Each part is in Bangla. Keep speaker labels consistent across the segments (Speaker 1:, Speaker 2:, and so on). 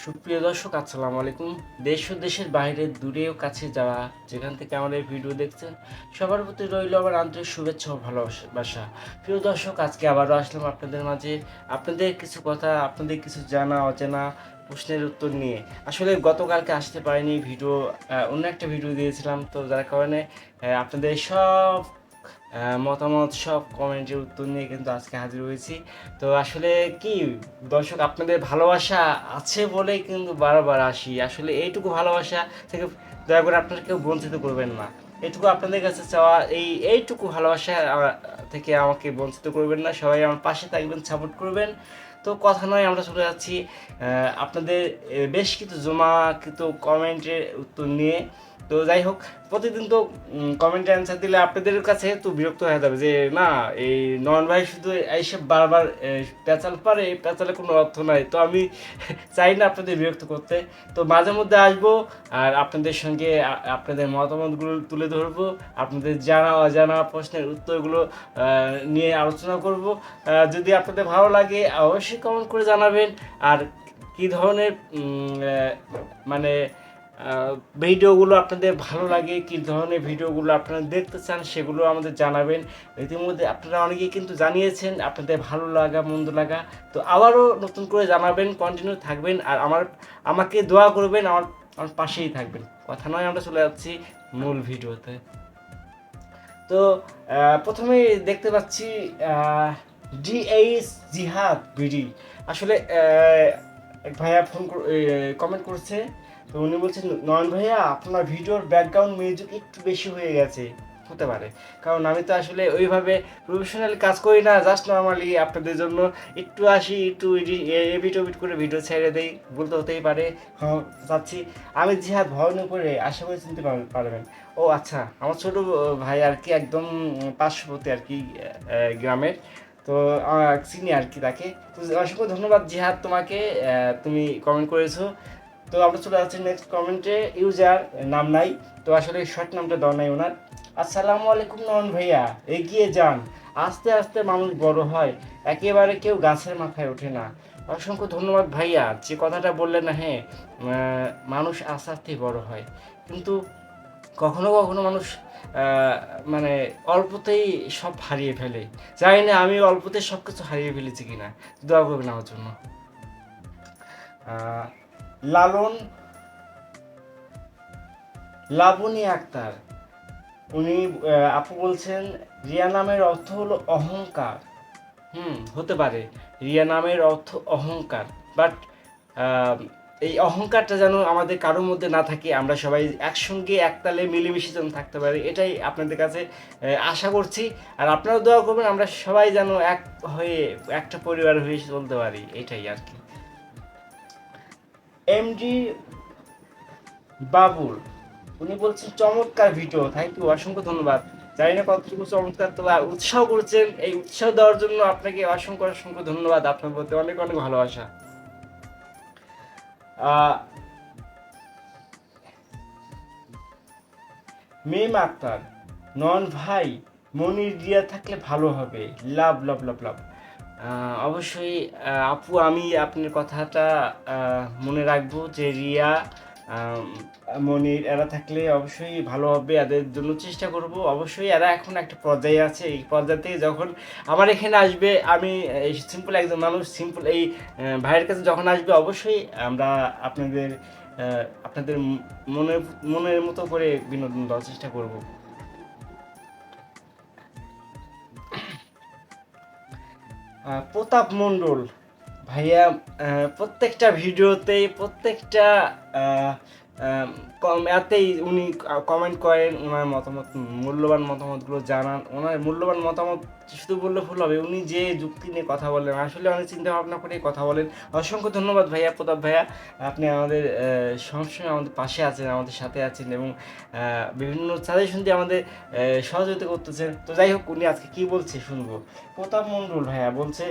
Speaker 1: দর্শক, আসসালামু আলাইকুম। দেশ ও দেশের বাইরে দূরেও কাছে যাওয়া যেখান থেকে আমাদের এই ভিডিও দেখছেন, সবার প্রতি রইল আমার আন্তরিক শুভেচ্ছা ও ভালোবাসা। প্রিয় দর্শক, আজকে আবারও আসলাম আপনাদের মাঝে আপনাদের কিছু কথা, আপনাদের কিছু জানা, অজানা প্রশ্নের উত্তর নিয়ে। আসলে গতকালকে আসতে পারিনি, ভিডিও অন্য একটা ভিডিও দিয়েছিলাম, তো যার কারণে আপনাদের সব মতামত সব কমেন্টের উত্তর নিয়ে কিন্তু আজকে হাজির হয়েছি। তো আসলে কি, দর্শক আপনাদের ভালোবাসা আছে বলেই কিন্তু বারবার আসি। আসলে এইটুকু ভালোবাসা থেকে দয়া করে আপনারা কেউ বঞ্চিত করবেন না। এইটুকু আপনাদের কাছে চাওয়া, এই এইটুকু ভালোবাসা থেকে আমাকে বঞ্চিত করবেন না। সবাই আমার পাশে থাকবেন সাপোর্ট করবেন। তো কথা নয়, আমরা চলে যাচ্ছি আপনাদের বেশ কিছু জমা জমাকৃত কমেন্টের উত্তর নিয়ে। তো যাই হোক, প্রতিদিন তো কমেন্টে অ্যান্সার দিলে আপনাদের কাছে তো বিরক্ত হয়ে যাবে যে, না, এই নন ভাই শুধু এইসব বারবার পেঁচাল পারে, এই পেঁচালে কোনো অর্থ নাই। তো আমি চাই না আপনাদের বিরক্ত করতে। তো মাঝে মধ্যে আসব আর আপনাদের সঙ্গে আপনাদের মতামতগুলো তুলে ধরবো। আপনাদের জানা, অজানা প্রশ্নের উত্তরগুলো নিয়ে আলোচনা করব। যদি আপনাদের ভালো লাগে, অবশ্যই কমেন্ট করে জানাবেন। আর কি ধরনের মানে ভিডিওগুলো আপনাদের ভালো লাগে কি ধরনের ভিডিওগুলো আপনারা দেখতে চান সেগুলো আমাদের জানাবেন। ইতিমধ্যে আপনারা অনেকেই কিন্তু জানিয়েছেন আপনাদের ভালো লাগা মন্দ লাগা। তো আবারও নতুন করে জানাবেন কন্টিনিউ থাকবেন আর আমার আমাকে দোয়া করবেন আমার আমার পাশেই থাকবেন। কথা নয় আমরা চলে যাচ্ছি মূল ভিডিওতে। তো আহ, প্রথমেই দেখতে পাচ্ছি ডিএইচ জিহাদ বিডি। আসলে এক ভাইয়া ফোন কমেন্ট করছে তো উনি বলছেন, নয়ন ভাইয়া, আপনার ভিডিওর ব্যাকগ্রাউন্ড মিউজিক একটু বেশি হয়ে গেছে। হতে পারে। কারণ আমি তো আসলে ওইভাবে প্রফেশনালি কাজ করি না জাস্ট নর্মালি আপনাদের জন্য একটু আসি, একটু এবিট ওবিট করে ভিডিও ছেড়ে দেই বলতে হতেই পারে। হ্যাঁ চাচ্ছি আমি জিহাদ ভয়ন করে আশা করে চিনতে পারবেন। ও আচ্ছা আমার ছোট ভাই আর কি একদম পার্শ্ববর্তী আর কি গ্রামের। তো চিনি আর কি তাকে। তো, অসংখ্য ধন্যবাদ জিহাদ তোমাকে তুমি কমেন্ট করেছ। তো আমরা চলে যাচ্ছি নেক্সট কমেন্টে ইউজার নাম নাই, তো আসলে শর্ট নামটা দেওয়া নাই ওনার। আসসালামু আলাইকুম নয়ন ভাইয়া, এগিয়ে যান। আস্তে আস্তে মানুষ বড় হয়, একেবারে কেউ গাছের মাথায় ওঠে না। অসংখ্য ধন্যবাদ ভাইয়া, যে কথাটা বললেন না হ্যাঁ মানুষ আস্তে আস্তেই বড় হয়। কিন্তু কখনো কখনো মানুষ মানে অল্পতেই সব হারিয়ে ফেলে। জানি না আমি অল্পতে সব কিছু হারিয়ে ফেলেছি কিনা, দোয়া করবেন আমার জন্য। লালন লাবণী আক্তার। উনি আপু বলছেন, রিয়া নামের অর্থ হলো অহংকার। হুম, হতে পারে। রিয়া নামের অর্থ অহংকার। বাট এই অহংকারটা যেন আমাদের কারোর মধ্যে না থাকে, আমরা সবাই একসঙ্গে, একতালে মিলেমিশে যেন থাকতে পারি, এটাই আপনাদের কাছে আশা করছি। আর আপনারাও দোয়া করবেন, আমরা সবাই যেন এক হয়ে, একটা পরিবার হয়ে চলতে পারি, এটাই আর কি। এমডি বাবুল। উনি বলছেন, চমৎকার ভিডিও থ্যাংক ইউ অসংখ্য ধন্যবাদ। জানি না কতটুকু চমৎকার তো আর উৎসাহ করছেন। এই উৎসাহ দেওয়ার জন্য আপনাকে অসংখ্য অসংখ্য ধন্যবাদ। আপনার প্রতি অনেক অনেক ভালোবাসা। মেম আক্তার নন ভাই, মনির রিয়া থাকলে ভালো হবে। লাভ লাভ লাভ লাভ অবশ্যই আপু, আমি আপনার কথাটা মনে রাখব যে রিয়া মনির, এরা থাকলে অবশ্যই ভালো হবে, এদের জন্য চেষ্টা করব। অবশ্যই এরা এখন একটা পর্যায়ে আছে, এই পর্যায়ে যখন আমার এখানে আসবে, আমি সিম্পল একজন মানুষ সিম্পল এই ভাইয়ের কাছে যখন আসবে, অবশ্যই আমরা আপনাদের আপনাদের মনের মনের মতো করে বিনোদন দেওয়ার চেষ্টা করব। প্রতাপ মণ্ডল। ভাইয়া প্রত্যেকটা ভিডিওতেই প্রত্যেকটা এতেই উনি কমেন্ট করেন, ওনার মতামত, মূল্যবান মতামতগুলো জানান। ওনার মূল্যবান মতামত শুধু বললে ভুল হবে, উনি যে যুক্তি নিয়ে কথা বলেন আসলে অনেক চিন্তা ভাবনা করে কথা বলেন। অসংখ্য ধন্যবাদ ভাইয়া, প্রতাপ ভাইয়া। আপনি আমাদের সবসময় আমাদের পাশে আছেন, আমাদের সাথে আছেন এবং বিভিন্ন সাজেশন দিয়ে আমাদের সহযোগিতা করতেছেন। তো যাই হোক, উনি আজকে কি বলছে শুনব। প্রতাপ মণ্ডল ভাইয়া বলছে,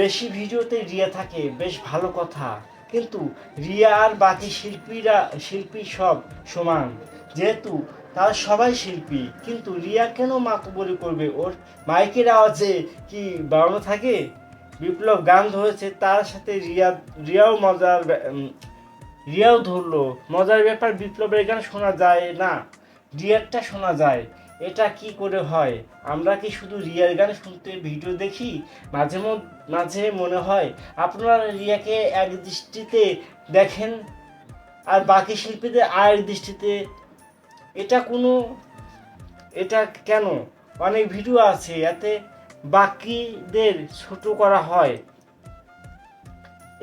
Speaker 1: বেশি ভিডিওতে রিয়া থাকে, বেশ ভালো কথা। কিন্তু রিয়া আর বাকি শিল্পীরা, শিল্পী সব সমান। যেহেতু তারা সবাই শিল্পী, কিন্তু রিয়া কেন মাকবরি করবে? ওর মাইকের আওয়াজে কি বাড়ানো থাকে? বিপ্লব গান ধরেছে, তার সাথে রিয়া, রিয়াও মজার রিয়াও ধরলো। মজার ব্যাপার, বিপ্লবের গান শোনা যায় না। রিয়ারটা শোনা যায়। এটা কি করে হয়? আমরা কি শুধু রিয়ার গান শুনতে ভিডিও দেখি? মাঝে মাঝে মনে হয় আপনারা রিয়াকে এক দৃষ্টিতে দেখেন আর বাকি শিল্পীদের আয়ের দৃষ্টিতে। এটা কোনো, এটা কেন? অনেক ভিডিও আছে, এতে বাকিদের ছোট করা হয়।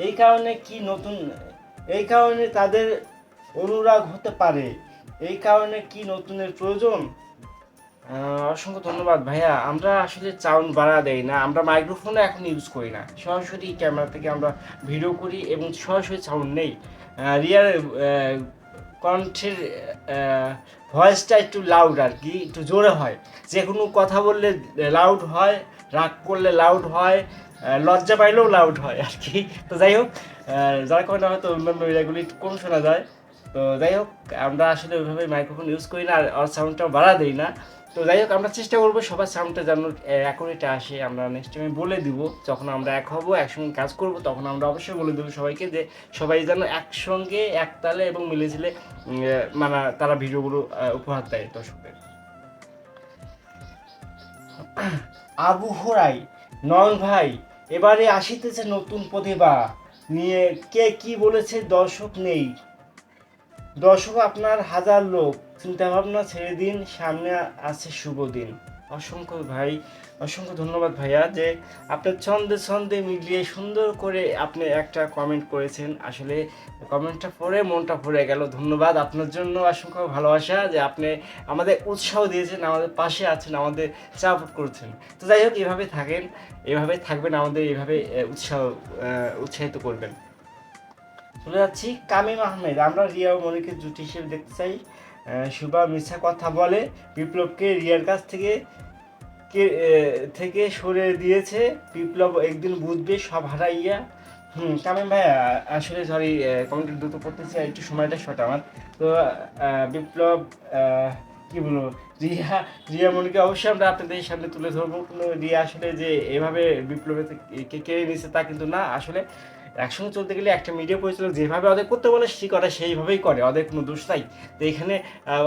Speaker 1: এই কারণে কি নতুন, এই কারণে তাদের অনুরাগ হতে পারে? এই কারণে কি নতুনের প্রয়োজন? অসংখ্য ধন্যবাদ ভাইয়া। আমরা আসলে সাউন্ড বাড়া দেই না, আমরা মাইক্রোফোনও এখন ইউজ করি না। সরাসরি ক্যামেরা থেকে আমরা ভিডিও করি এবং সরাসরি সাউন্ড নেই। রিয়ার কণ্ঠের ভয়েসটা একটু লাউড আর কি, একটু জোরে হয়। যে কোনো কথা বললে লাউড হয়, রাগ করলে লাউড হয় লজ্জা পাইলেও লাউড হয় আর কি। তো যাই হোক যার কারণে হয়তো অন্যান্য এরিয়াগুলি কম শোনা যায়। তো যাই হোক, আমরা আসলে ওইভাবে মাইক্রোফোন ইউজ করি না আর সাউন্ডটাও বাড়া দিই না। তো যাই হোক, আমরা চেষ্টা করব সবার সাউন্ডটা যেন অ্যাকুরেট আসে। আমরা নেক্সট টাইমে বলে দিব। যখন আমরা এক হব, একসঙ্গে কাজ করব, তখন আমরা অবশ্যই বলে দেবো সবাইকে যে, সবাই যেন একসঙ্গে, একতালে এবং মিলেছিলে মানে তারা ভিডিওগুলো উপহার দেয় দর্শকদের। আবু হোরাই, নয়ন ভাই, এবারে আসিতেছে নতুন প্রতিভা। নিয়ে কে কি বলেছে দর্শক নেই। দর্শক, আপনার হাজার লোক চিন্তা ভাবনা ছেড়ে দিন, সামনে আছে শুভ দিন। অসংখ্য ভাই, অসংখ্য ধন্যবাদ ভাইয়া যে আপনার ছন্দে ছন্দে মিলিয়ে সুন্দর করে আপনি একটা কমেন্ট করেছেন। আসলে কমেন্টটা পড়ে, মনটা ভরে গেল। ধন্যবাদ আপনার জন্য, অসংখ্য ভালোবাসা যে আপনি আমাদের উৎসাহ দিয়েছেন, আমাদের পাশে আছেন, আমাদের সাপোর্ট করছেন। তো যাই হোক, এভাবে থাকেন, এভাবে থাকবেন, আমাদের এভাবে উৎসাহ উৎসাহিত করবেন। চলে যাচ্ছি কামিম আহমেদ। আমরা রিয়া ও মনিকে জুটি হিসেবে দেখতে চাই। শুভা মিথ্যা কথা বলে বিপ্লবকে রিয়ার কাছ থেকে কে থেকে সরে দিয়েছে। বিপ্লব একদিন বুঝবে, সব হারাইয়া। হুম, কামিম ভাইয়া আসলে সরি কমেন্টের দ্রুত পড়তেছি একটু সময়টা শর্ট আমার। তো বিপ্লব কি বলব, রিয়া রিয়া মনিকে অবশ্যই আমরা আপনাদের সামনে তুলে ধরবো। কিন্তু রিয়া আসলে যে এভাবে বিপ্লবে কে কেড়ে নিয়েছে তা কিন্তু না। আসলে একসঙ্গে চলতে গেলে একটা মিডিয়া পরিচালক যেভাবে ওদের করতে বলে, সে করে সেইভাবেই করে। ওদের কোনো দোষ নাই। তো এখানে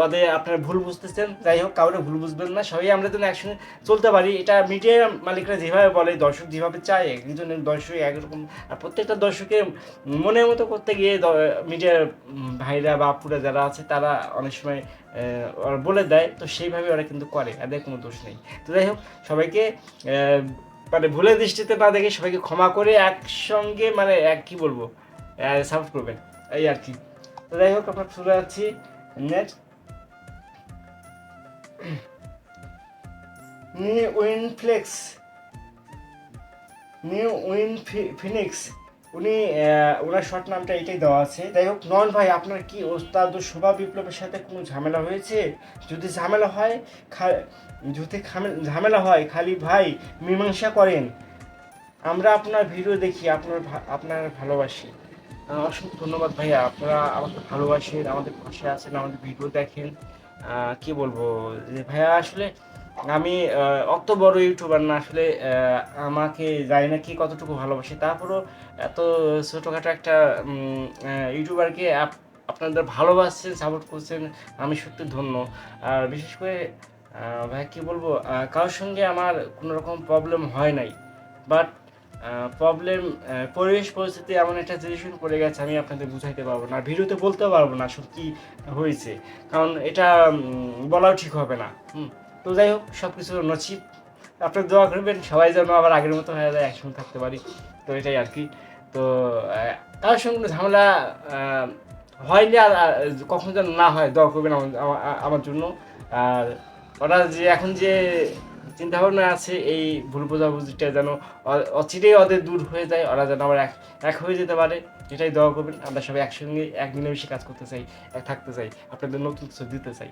Speaker 1: ওদের আপনারা ভুল বুঝতেছেন। যাই হোক, কাউরে ভুল বুঝবেন না। সবাই আমরা যেন একসঙ্গে চলতে পারি। এটা মিডিয়া মালিকরা যেভাবে বলে, দর্শক যেভাবে চায়, একজনের দর্শক একরকম। আর প্রত্যেকটা দর্শকের মনের মতো করতে গিয়ে মিডিয়ার ভাইরা বা আপুরা যারা আছে, তারা অনেক সময় বলে দেয়। তো সেইভাবে ওরা কিন্তু করে এদের কোনো দোষ নেই। তো যাই হোক, সবাইকে মানে ভুলের দৃষ্টিতে না দেখে সবাইকে ক্ষমা করে একসঙ্গে মানে এক, কি বলব সাপোর্ট করবেন। এই আর কি। তো যাই হোক, আমরা চলে যাচ্ছি next new Winflex. New win phoenix. উনি ওনার শর্ট নামটা এটাই দেওয়া আছে। যাই হোক নন ভাই, আপনার কি ওস্তাদ শোভা বিপ্লবের সাথে কোনো ঝামেলা হয়েছে? যদি ঝামেলা হয় যদি ঝামেলা হয়, খালি ভাই মীমাংসা করেন। আমরা আপনার ভিডিও দেখি, আপনার আপনার ভালোবাসি। অসংখ্য ধন্যবাদ ভাইয়া, আপনারা আমাকে ভালোবাসেন, আমাদের পাশে আছেন, আমাদের ভিডিও দেখেন। কি বলব? যে ভাইয়া আসলে আমি অত বড় ইউটিউবার না, আসলে আমাকে জানি না কি কতটুকু ভালোবাসি। তারপরও এত ছোটোখাটো একটা ইউটিউবারকে আপনাদের ভালোবাসছেন সাপোর্ট করছেন, আমি সত্যি ধন্য। আর বিশেষ করে ভাই, কি বলব কারোর সঙ্গে আমার কোনো রকম প্রবলেম হয় নাই। বাট প্রবলেম পরিবেশ পরিস্থিতি এমন একটা সিচুয়েশন পড়ে গেছে, আমি আপনাদের বুঝাইতে পারব না ভিডিওতে বলতে পারব না আসলে কি হয়েছে। কারণ এটা বলাও ঠিক হবে না। হুম। তো যাই হোক সব কিছু নসিব আপনার দোয়া করবেন, সবাই যেন আবার আগের মতো হয়ে যায়, একসঙ্গে থাকতে পারি। তো এটাই আর কি। তো কারোর সঙ্গে কোনো ঝামেলা হয়নি আর কখনো যেন না হয়, দোয়া করবেন আমার জন্য। আর ওরা যে, এখন যে চিন্তা ভাবনা আছে, এই ভুল বোঝাবুঝিটা যেন অচিরেই ওদের দূর হয়ে যায়, ওরা যেন আবার এক এক হয়ে যেতে পারে, এটাই দোয়া করবেন। আমরা সবাই একসঙ্গে, এক মিলেমিশে কাজ করতে চাই, এক থাকতে চাই, আপনাদের নতুন কিছু দিতে চাই।